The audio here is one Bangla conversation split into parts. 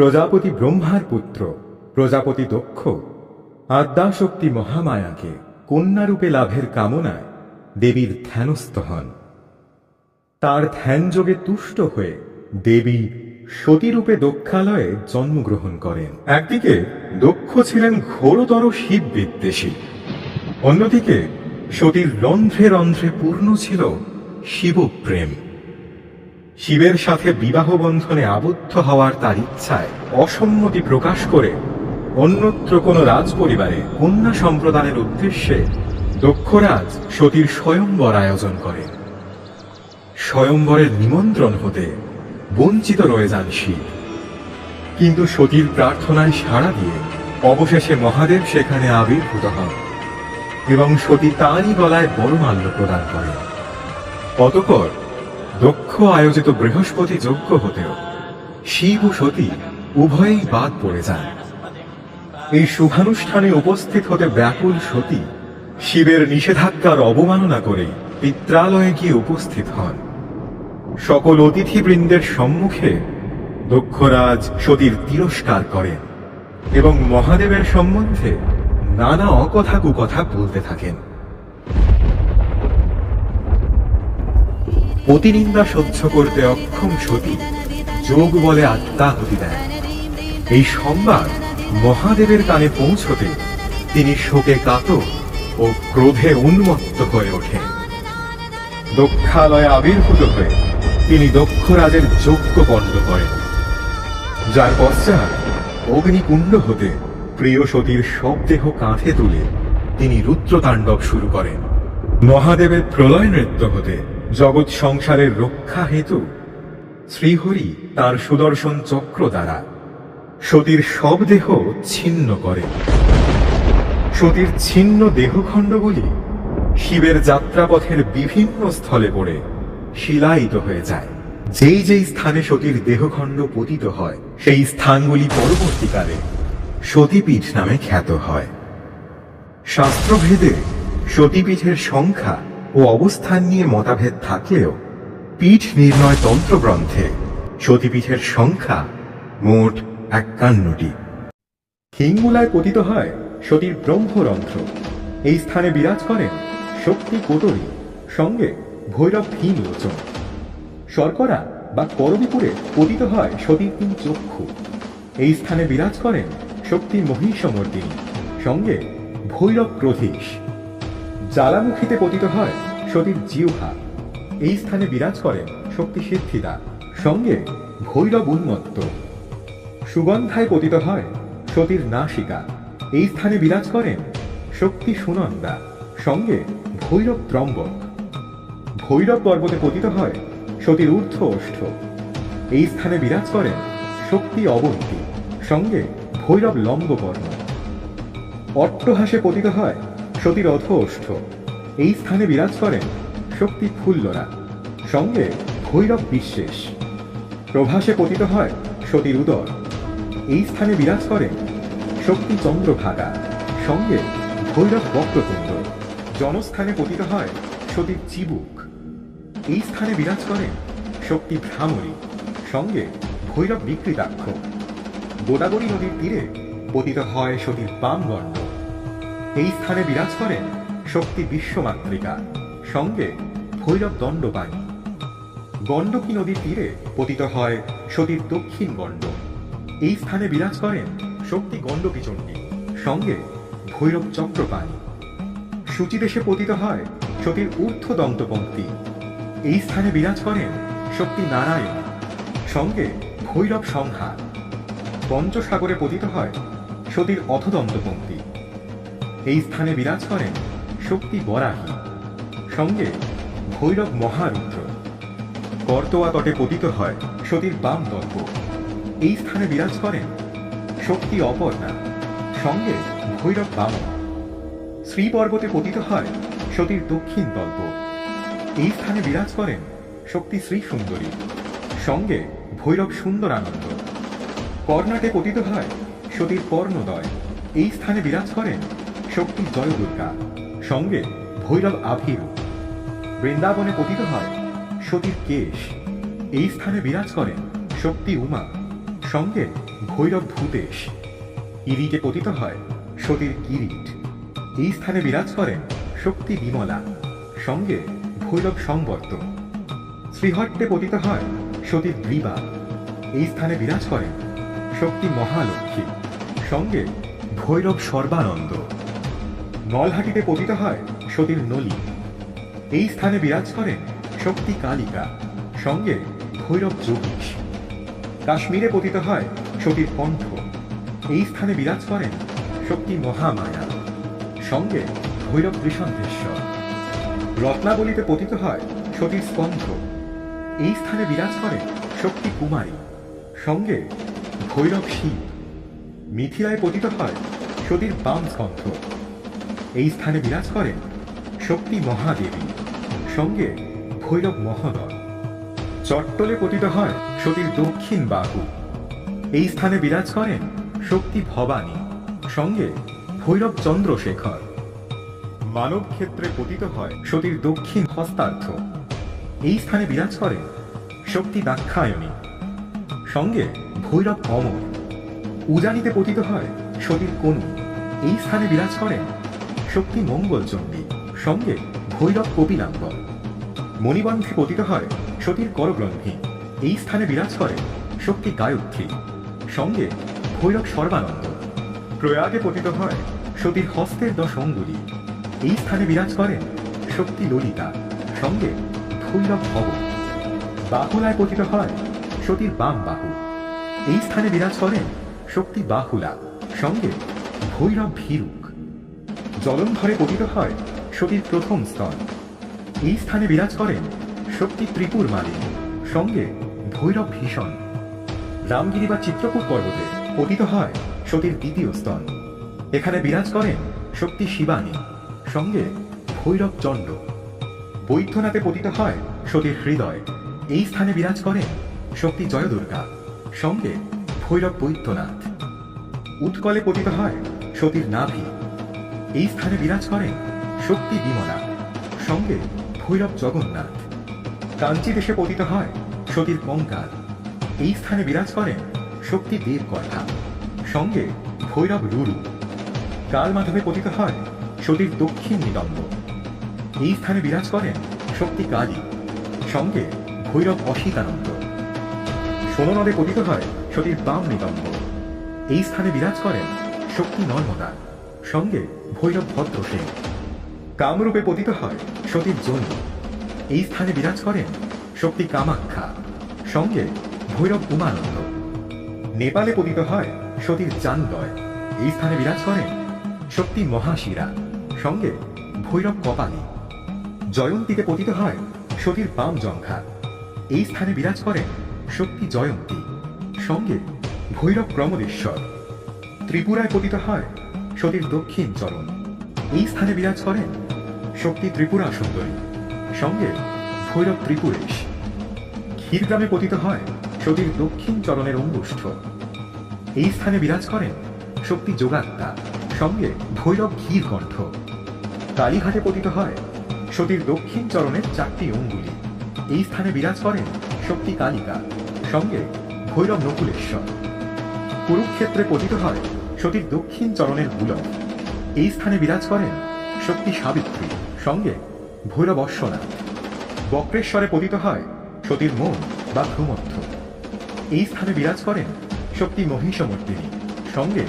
প্রজাপতি ব্রহ্মার পুত্র, প্রজাপতি দক্ষ, আদ্যাশক্তি মহামায়াকে কন্যারূপে লাভের কামনায় দেবীর ধ্যানস্থ হন। তার ধ্যানযোগে তুষ্ট হয়ে দেবী সতীরূপে দক্ষালয়ে জন্মগ্রহণ করেন। একদিকে দক্ষ ছিলেন ঘোরতর শিব বিদ্বেষী অন্যদিকে সতীর রন্ধ্রে রন্ধ্রে পূর্ণ ছিল শিবপ্রেম। শিবের সাথে বিবাহ বন্ধনে আবদ্ধ হওয়ার তার ইচ্ছায় অসম্মতি প্রকাশ করে অন্যত্র কোন রাজ পরিবারে কন্যা সম্প্রদানের উদ্দেশ্যে দক্ষরাজ সতীর স্বয়ংবর আয়োজন করেন স্বয়ংবরের নিমন্ত্রণ হতে বঞ্চিত রয়ে যান শিব। কিন্তু সতীর প্রার্থনায় সাড়া দিয়ে অবশেষে মহাদেব সেখানে আবির্ভূত হন এবং সতী তাঁরই গলায় বড়মাল্য প্রদান করেন। অতপর দক্ষ আয়োজিত বৃহস্পতি যজ্ঞ হতেও শিব ও সতী উভয়েই বাদ পড়ে যান এই শুভানুষ্ঠানে উপস্থিত হতে ব্যাকুল সতী শিবের নিষেধাজ্ঞার অবমাননা করে পিত্রালয়ে গিয়ে উপস্থিত হন। সকল অতিথিবৃন্দের সম্মুখে দক্ষরাজ সতীর তিরস্কার করেন এবং মহাদেবের সম্বন্ধে নানা অকথা কুকথা বলতে থাকেন। প্রতিনিন্দা সহ্য করতে অক্ষম সতী। যোগ বলে আত্মাহুতি দেন এই সংবাদ মহাদেবের কানে পৌঁছতে তিনি শোকে কাতর ও ক্রোধে উন্মত্ত হয়ে ওঠেন। দক্ষালয়ে আবির্ভূত হয়ে তিনি দক্ষরাজের যোগ্য বন্ধ করেন। যার পশ্চাৎ অগ্নিকুণ্ড হতে প্রিয় সতীর সব দেহ কাঁধে তুলে তিনি রুদ্রতাণ্ডব শুরু করেন। মহাদেবের প্রলয় নৃত্য হতে জগৎ সংসারের রক্ষা হেতু শ্রীহরি তার সুদর্শন চক্র দ্বারা সতীর সব দেহ ছিন্ন করে। সতীর ছিন্ন দেহখণ্ডগুলি শিবের যাত্রাপথের বিভিন্ন স্থলে পড়ে শিলায়িত হয়ে যায়। যেই যেই স্থানে সতীর দেহখণ্ড পতিত হয়, সেই স্থানগুলি পরবর্তীকালে সতীপীঠ নামে খ্যাত হয়। শাস্ত্রভেদে সতীপীঠের সংখ্যা ও অবস্থান নিয়ে মতাভেদ থাকলেও পীঠ নির্ণয় তন্ত্রগ্রন্থে সতীপীঠের সংখ্যা মোট একান্নটি। হিঙ্গুলায় পতিত হয় সতীর ব্রহ্মরন্ধ্র। এই স্থানে বিরাজ করেন শক্তি কোটরী, সঙ্গে ভৈরব ভীম লোচন। শর্করা বা করবিপুরে পতিত হয় সতীর তিন চক্ষু। এই স্থানে বিরাজ করেন শক্তি মহিষমর্দিনী, সঙ্গে ভৈরব ক্রোধীশ জ্বালামুখীতে পতিত হয় সতীর জিহ্বা। এই স্থানে বিরাজ করেন শক্তি সিদ্ধিদা সঙ্গে ভৈরব উন্মত্ত। সুগন্ধায় পতিত হয় সতীর নাসিকা। এই স্থানে বিরাজ করেন শক্তি সুনন্দা, সঙ্গে ভৈরব ত্রম্বক। ভৈরব পর্বতে পতিত হয় সতীর ঊর্ধ্ব ওষ্ঠ এই স্থানে বিরাজ করেন শক্তি অবন্তী, সঙ্গে ভৈরব লম্বকর্ণ অট্টহাসে পতিত হয় সতীর অধ ওষ্ঠ। এই স্থানে বিরাজ করেন শক্তি ফুল্লরা। সঙ্গে ভৈরব বিশ্বেষ প্রভাসে পতিত হয় সতীর উদর এই স্থানে বিরাজ করেন শক্তি চন্দ্রভাগা। সঙ্গে ভৈরব বক্রতুণ্ড। জনস্থানে পতিত হয় সতীর চিবুক। এই স্থানে বিরাজ করেন শক্তি ভ্রামরী। সঙ্গে ভৈরব বিকৃতাক্ষ। গোদাবরী নদীর তীরে পতিত হয় সতীর বাম গণ্ড এই স্থানে বিরাজ করেন শক্তি বিশ্বমাতৃকা সঙ্গে ভৈরব দণ্ডপাণী গণ্ডকী নদীর তীরে পতিত হয় সতীর দক্ষিণ গণ্ড। এই স্থানে বিরাজ করেন শক্তি গণ্ডকী চণ্ডী, সঙ্গে ভৈরব চক্রপাণী। সূচিদেশে পতিত হয় সতীর ঊর্ধ্ব দন্তপঙ্ক্তি এই স্থানে বিরাজ করেন শক্তি নারায়ণ, সঙ্গে ভৈরব সংহার। পঞ্চসাগরে পতিত হয় সতীর অথদন্তপঙ্ক্তি এই স্থানে বিরাজ করেন শক্তি বরাহী, সঙ্গে ভৈরব মহারুদ্র। করতোয়া তটে পতিত হয় সতীর বাম দর্প এই স্থানে বিরাজ করেন শক্তি অপর্ণা, সঙ্গে ভৈরব বামন। শ্রী পর্বতে পতিত হয় সতীর দক্ষিণ তল্প এই স্থানে বিরাজ করেন শক্তি শ্রী সুন্দরী সঙ্গে ভৈরব সুন্দরানন্দ। কর্ণাটে পতিত হয় সতীর কর্ণদয়। এই স্থানে বিরাজ করেন শক্তি জয় দুর্গা সঙ্গে ভৈরব আভীর। বৃন্দাবনে পতিত হয় সতীর কেশ। এই স্থানে বিরাজ করেন শক্তি উমা। সঙ্গে ভৈরব ভূতেশ। ইরিটে পতিত হয় সতীর কিরিট। এই স্থানে বিরাজ করেন শক্তি বিমলা। সঙ্গে ভৈরব সংবর্ত শ্রীহট্টে পতিত হয় সতীর গ্রীবা। এই স্থানে বিরাজ করেন শক্তি মহালক্ষ্মী। সঙ্গে ভৈরব সর্বানন্দ। নলহাটিতে পতিত হয় সতীর নলি। এই স্থানে বিরাজ করেন শক্তি কালিকা, সঙ্গে ভৈরব যোগীশ। কাশ্মীরে পতিত হয় সতীর কণ্ঠ। এই স্থানে বিরাজ করেন শক্তি মহামায়া, সঙ্গে ভৈরব ত্রিসন্ধেশ্বর রত্নাবলীতে পতিত হয় সতীর স্কন্ধ। এই স্থানে বিরাজ করেন শক্তি কুমারী, সঙ্গে ভৈরব শিব। মিথিলায় পতিত হয় সতীর বাম স্কন্ধ এই স্থানে বিরাজ করেন শক্তি মহাদেবী, সঙ্গে ভৈরব মহোদয়। চট্টলে পতিত হয় সতীর দক্ষিণ বাহু। এই স্থানে বিরাজ করেন শক্তি ভবানী, সঙ্গে ভৈরব চন্দ্রশেখর। মানব ক্ষেত্রে পতিত হয় সতীর দক্ষিণ হস্তার্থ। এই স্থানে বিরাজ করেন শক্তি দাক্ষায়ণী, সঙ্গে ভৈরব অমর। উজানিতে পতিত হয় সতীর কনু। এই স্থানে বিরাজ করেন শক্তি মঙ্গলচণ্ডী সঙ্গে ভৈরব কপিলাম্বর। মণিবন্ধে পতিত হয় সতীর করগ্রন্থি, এই স্থানে বিরাজ করে শক্তি গায়ত্রী, সঙ্গে ভৈরব সর্বানন্দ। প্রয়াগে পতিত হয় সতীর হস্তের দশ অঙ্গুলি, এই স্থানে বিরাজ করেন শক্তি ললিতা, সঙ্গে ভৈরব ভব। বাহুলায় পতিত হয় সতীর বাম বাহু, এই স্থানে বিরাজ করেন শক্তি বাহুলা, সঙ্গে ভৈরব ভীরুক জলন্ধরে পতিত হয় সতীর প্রথম স্তর এই স্থানে বিরাজ করেন শক্তি ত্রিপুর মালিনী সঙ্গে ভৈরব ভীষণ। রামগিরি বা চিত্রকূট পর্বতে পতিত হয় সতীর দ্বিতীয় স্তন। এখানে বিরাজ করেন শক্তি শিবানী, সঙ্গে ভৈরব চণ্ড বৈদ্যনাথে পতিত হয় সতীর হৃদয়। এই স্থানে বিরাজ করেন শক্তি জয়দুর্গা, সঙ্গে ভৈরব বৈদ্যনাথ। উৎকলে পতিত হয় সতীর নাভি এই স্থানে বিরাজ করেন শক্তি বিমলা, সঙ্গে ভৈরব জগন্নাথ। কাঞ্চি দেশে পতিত হয় সতীর কঙ্কাল। এই স্থানে বিরাজ করেন শক্তি দেবকর্তা, সঙ্গে ভৈরব রুরু। কালমাধবে পতিত হয় সতীর দক্ষিণ নিদম্ব এই স্থানে বিরাজ করেন শক্তি কালী, সঙ্গে ভৈরব অসিতানন্দ। সোননদে পতিত হয় সতীর বাম নিদম্ব এই স্থানে বিরাজ করেন শক্তি নর্মদা, সঙ্গে ভৈরব ভদ্রসেন কামরূপে পতিত হয় সতীর জনি এই স্থানে বিরাজ করেন শক্তি কামাখ্যা। সঙ্গে ভৈরব উমানন্দ। নেপালে পতিত হয় সতীর চান্দয় এই স্থানে বিরাজ করেন শক্তি মহাশিরা। সঙ্গে ভৈরব কপালী। জয়ন্তীতে পতিত হয় সতীর বাম জঙ্ঘা এই স্থানে বিরাজ করেন শক্তি জয়ন্তী। সঙ্গে ভৈরব প্রমদেশ্বর ত্রিপুরায় পতিত হয় সতীর দক্ষিণ চরণ। এই স্থানে বিরাজ করেন শক্তি ত্রিপুরা সুন্দরী। সঙ্গে ভৈরব ত্রিপুরেশ। ক্ষীরগ্রামে পতিত হয় সতীর দক্ষিণ চরণের অঙ্গুষ্ঠ। এই স্থানে বিরাজ করেন শক্তি যোগাত্মা, সঙ্গে ভৈরব ক্ষীরকণ্ঠ কালীঘাটে পতিত হয় সতীর দক্ষিণ চরণের চারটি অঙ্গুলি। এই স্থানে বিরাজ করেন শক্তি কালিকা, সঙ্গে ভৈরব নকুলেশ্বর। কুরুক্ষেত্রে পতিত হয় সতীর দক্ষিণ চরণের গুলক। এই স্থানে বিরাজ করেন শক্তি সাবিত্রী, সঙ্গে ভৈরব অশ্বনাথ। বক্রেশ্বরে পতিত হয় সতীর মন বা ভ্রুমধ্য। এই স্থানে বিরাজ করেন শক্তি মহিষমর্দিনী, সঙ্গে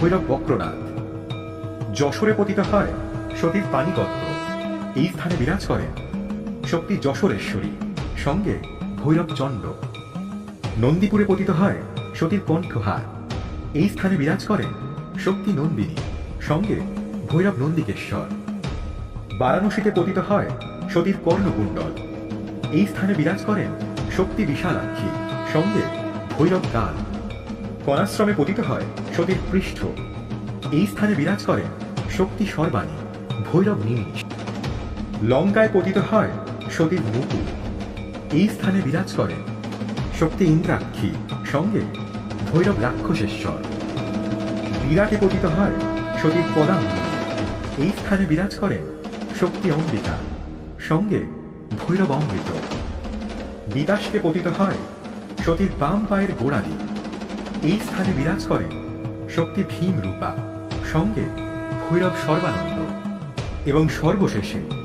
ভৈরব বক্রনাথ। যশোরে পতিত হয় সতীর পানিকত্র এই স্থানে বিরাজ করেন শক্তি যশোরেশ্বরী, সঙ্গে ভৈরব চণ্ড নন্দীপুরে পতিত হয় সতীর কণ্ঠহার। এই স্থানে বিরাজ করেন শক্তি নন্দিনী, সঙ্গে ভৈরব নন্দিকেশ্বর। বারাণসীতে পতিত হয় সতীর কর্ণকুণ্ডল। এই স্থানে বিরাজ করেন শক্তি বিশালাক্ষী, সঙ্গে ভৈরব কাল কণাশ্রমে পতিত হয় সতীর পৃষ্ঠ। এই স্থানে বিরাজ করেন শক্তি সর্বাণী, ভৈরব নিমিষ। লঙ্কায় পতিত হয় সতীর মুকুট। এই স্থানে বিরাজ করেন শক্তি ইন্দ্রাক্ষী, সঙ্গে ভৈরব রাক্ষসেশ্বর। বিরাটে পতিত হয় সতীর পদাঙ্গুলি এই স্থানে বিরাজ করেন শক্তি অম্বিকা সঙ্গে ভৈরব অমৃত। বিদাসকে পতিত হয় সতীর বাম পায়ের গোড়ালি। এই স্থানে বিরাজ করে শক্তি ভীম রূপা, সঙ্গে ভৈরব সর্বানন্দ। এবং সর্বশেষে